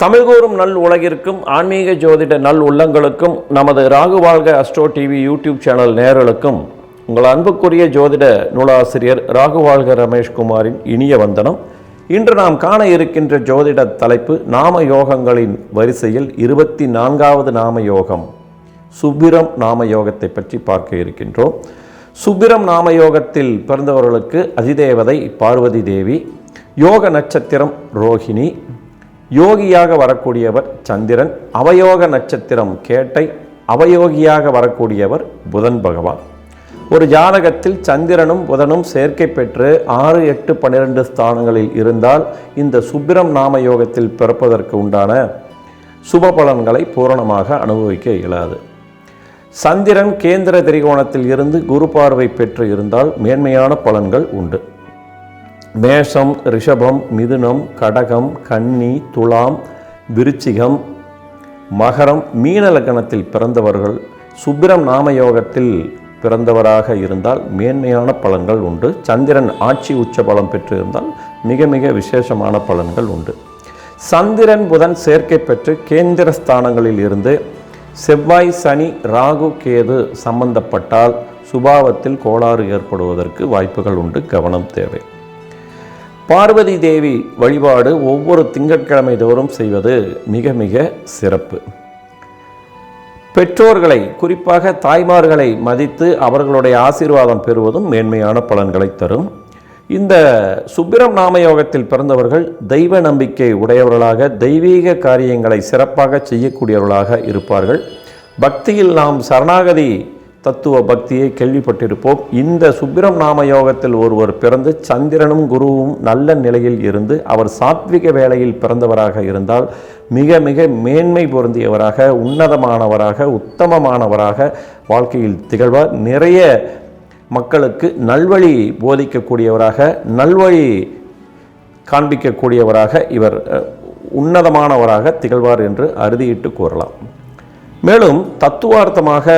தமிழ் கூறும் நல் உலகிற்கும் ஆன்மீக ஜோதிட நல் உள்ளங்களுக்கும் நமது ராகு வாழ்க அஸ்ட்ரோ டிவி யூடியூப் சேனல் நேரலுக்கும் உங்கள் அன்புக்குரிய ஜோதிட நூலாசிரியர் ராகு வாழ்க ரமேஷ்குமாரின் இனிய வந்தனம். இன்று நாம் காண இருக்கின்ற ஜோதிட தலைப்பு நாம யோகங்களின் வரிசையில் இருபத்தி நான்காவது நாம யோகம் சுப்பிரம் நாம யோகத்தை பற்றி பார்க்க இருக்கின்றோம். சுப்பிரம் நாம யோகத்தில் பிறந்தவர்களுக்கு அதிதேவதை பார்வதி தேவி யோக நட்சத்திரம் ரோஹிணி யோகியாக வரக்கூடியவர் சந்திரன் அவயோக நட்சத்திரம் கேட்டை அவயோகியாக வரக்கூடியவர் புதன் பகவான். ஒரு ஜாதகத்தில் சந்திரனும் புதனும் சேர்க்கை பெற்று ஆறு எட்டு பன்னிரெண்டு ஸ்தானங்களில் இருந்தால் இந்த சுப்பிரம் நாம யோகத்தில் பிறப்பதற்கு உண்டான சுப பலன்களை பூரணமாக அனுபவிக்க இயலாது. சந்திரன் கேந்திர திரிகோணத்தில் இருந்து குரு பார்வை பெற்று இருந்தால் மேன்மையான பலன்கள் உண்டு. மேஷம் ரிஷபம் மிதுனம் கடகம் கன்னி துலாம் விருச்சிகம் மகரம் மீன லக்கணத்தில் பிறந்தவர்கள் சுப்பிரம் நாமயோகத்தில் பிறந்தவராக இருந்தால் மேன்மையான பலன்கள் உண்டு. சந்திரன் ஆட்சி உச்ச பலம் பெற்று இருந்தால் மிக மிக விசேஷமான பலன்கள் உண்டு. சந்திரன் புதன் சேர்க்கை பெற்று கேந்திர ஸ்தானங்களில் இருந்து செவ்வாய் சனி ராகு கேது சம்பந்தப்பட்டால் சுபாவத்தில் கோளாறு ஏற்படுவதற்கு வாய்ப்புகள் உண்டு. கவனம் தேவை. பார்வதி தேவி வழிபாடு ஒவ்வொரு திங்கட்கிழமை தோறும் செய்வது மிக மிக சிறப்பு. பெற்றோர்களை குறிப்பாக தாய்மார்களை மதித்து அவர்களுடைய ஆசீர்வாதம் பெறுவதும் மேன்மையான பலன்களை தரும். இந்த சுப்பிரம் நாமயோகத்தில் பிறந்தவர்கள் தெய்வ நம்பிக்கை உடையவர்களாக தெய்வீக காரியங்களை சிறப்பாக செய்யக்கூடியவர்களாக இருப்பார்கள். பக்தியில் நாம் சரணாகதி தத்துவ பக்தியை கேள்விப்பட்டிருப்போம். இந்த சுப்பிரம் நாம யோகத்தில் ஒருவர் பிறந்து சந்திரனும் குருவும் நல்ல நிலையில் இருந்து அவர் சாத்விக வேளையில் பிறந்தவராக இருந்தால் மிக மிக மேன்மை பொருந்தியவராக உன்னதமானவராக உத்தமமானவராக வாழ்க்கையில் திகழ்வார். நிறைய மக்களுக்கு நல்வழி போதிக்கக்கூடியவராக நல்வழி காண்பிக்கக்கூடியவராக இவர் உன்னதமானவராக திகழ்வார் என்று அறுதியிட்டு கூறலாம். மேலும் தத்துவார்த்தமாக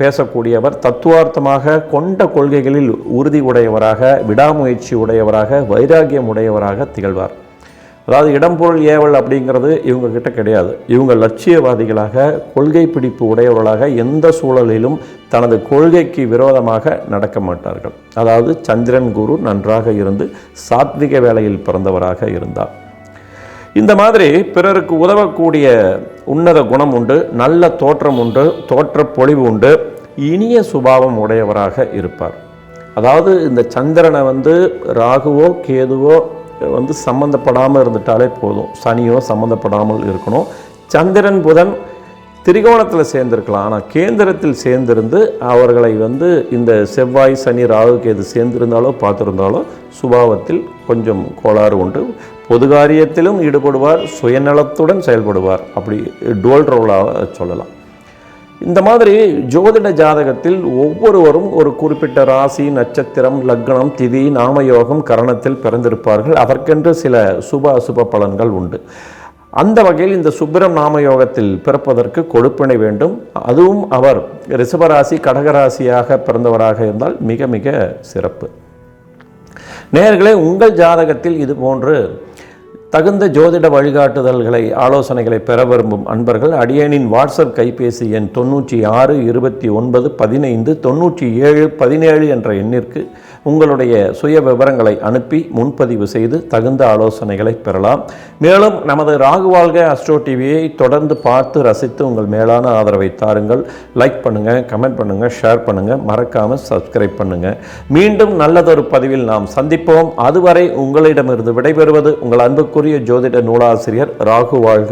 பேசக்கூடியவர் தத்துவார்த்தமாக கொண்ட கொள்கைகளில் உறுதி உடையவராக விடாமுயற்சி உடையவராக வைராகியம் உடையவராக திகழ்வார். அதாவது இடம்பொருள் ஏவல் அப்படிங்கிறது இவங்கக்கிட்ட கிடையாது. இவங்க லட்சியவாதிகளாக கொள்கை பிடிப்பு உடையவர்களாக எந்த சூழலிலும் தனது கொள்கைக்கு விரோதமாக நடக்க மாட்டார்கள். அதாவது சந்திரன் குரு நன்றாக இருந்து சாத்விக வேளையில் பிறந்தவராக இருந்தார். இந்த மாதிரி பிறருக்கு உதவக்கூடிய உன்னத குணம் உண்டு நல்ல தோற்றம் உண்டு தோற்ற பொழிவு உண்டு. இனிய சுபாவம் உடையவராக இருப்பார். அதாவது இந்த சந்திரனை வந்து ராகுவோ கேதுவோ வந்து சம்மந்தப்படாமல் இருந்துட்டாலே போதும். சனியோ சம்மந்தப்படாமல் இருக்கணும். சந்திரன் புதன் திரிகோணத்தில் சேர்ந்திருக்கலாம். ஆனால் கேந்திரத்தில் சேர்ந்திருந்து அவர்களை வந்து இந்த செவ்வாய் சனி ராகுக்கு எது சேர்ந்திருந்தாலோ பார்த்துருந்தாலோ சுபாவத்தில் கொஞ்சம் கோளாறு உண்டு. பொது காரியத்திலும் ஈடுபடுவார் சுயநலத்துடன் செயல்படுவார். அப்படி டுவல் ரோலாக சொல்லலாம். இந்த மாதிரி ஜோதிட ஜாதகத்தில் ஒவ்வொருவரும் ஒரு குறிப்பிட்ட ராசி நட்சத்திரம் லக்னம் திதி நாமயோகம் கரணத்தில் பிறந்திருப்பார்கள். அதற்கென்று சில சுப அசுப பலன்கள் உண்டு. அந்த வகையில் இந்த சுப்பிரம் நாமயோகத்தில் பிறப்பதற்கு கொடுப்பினை வேண்டும். அதுவும் அவர் ரிஷபராசி கடகராசியாக பிறந்தவராக இருந்தால் மிக மிக சிறப்பு. நேர்களே உங்கள் ஜாதகத்தில் இது போன்று தகுந்த ஜோதிட வழிகாட்டுதல்களை ஆலோசனைகளை பெற விரும்பும் அன்பர்கள் அடியேனின் வாட்ஸ்அப் கைபேசி எண் தொண்ணூற்றி ஆறு இருபத்தி ஒன்பது பதினைந்து தொண்ணூற்றி ஏழு பதினேழு என்ற எண்ணிற்கு உங்களுடைய சுய விவரங்களை அனுப்பி முன்பதிவு செய்து தகுந்த ஆலோசனைகளை பெறலாம். மேலும் நமது ராகுவாழ்க அஸ்ட்ரோ டிவியை தொடர்ந்து பார்த்து ரசித்து உங்கள் மேலான ஆதரவை தாருங்கள். லைக் பண்ணுங்கள் கமெண்ட் பண்ணுங்கள் ஷேர் பண்ணுங்கள் மறக்காமல் சப்ஸ்கிரைப் பண்ணுங்கள் மீண்டும் நல்லதொரு பதிவில் நாம் சந்திப்போம். அதுவரை உங்களிடமிருந்து விடைபெறுவது உங்கள் அன்புக்குரிய ஜோதிட நூலாசிரியர் ராகு வாழ்க.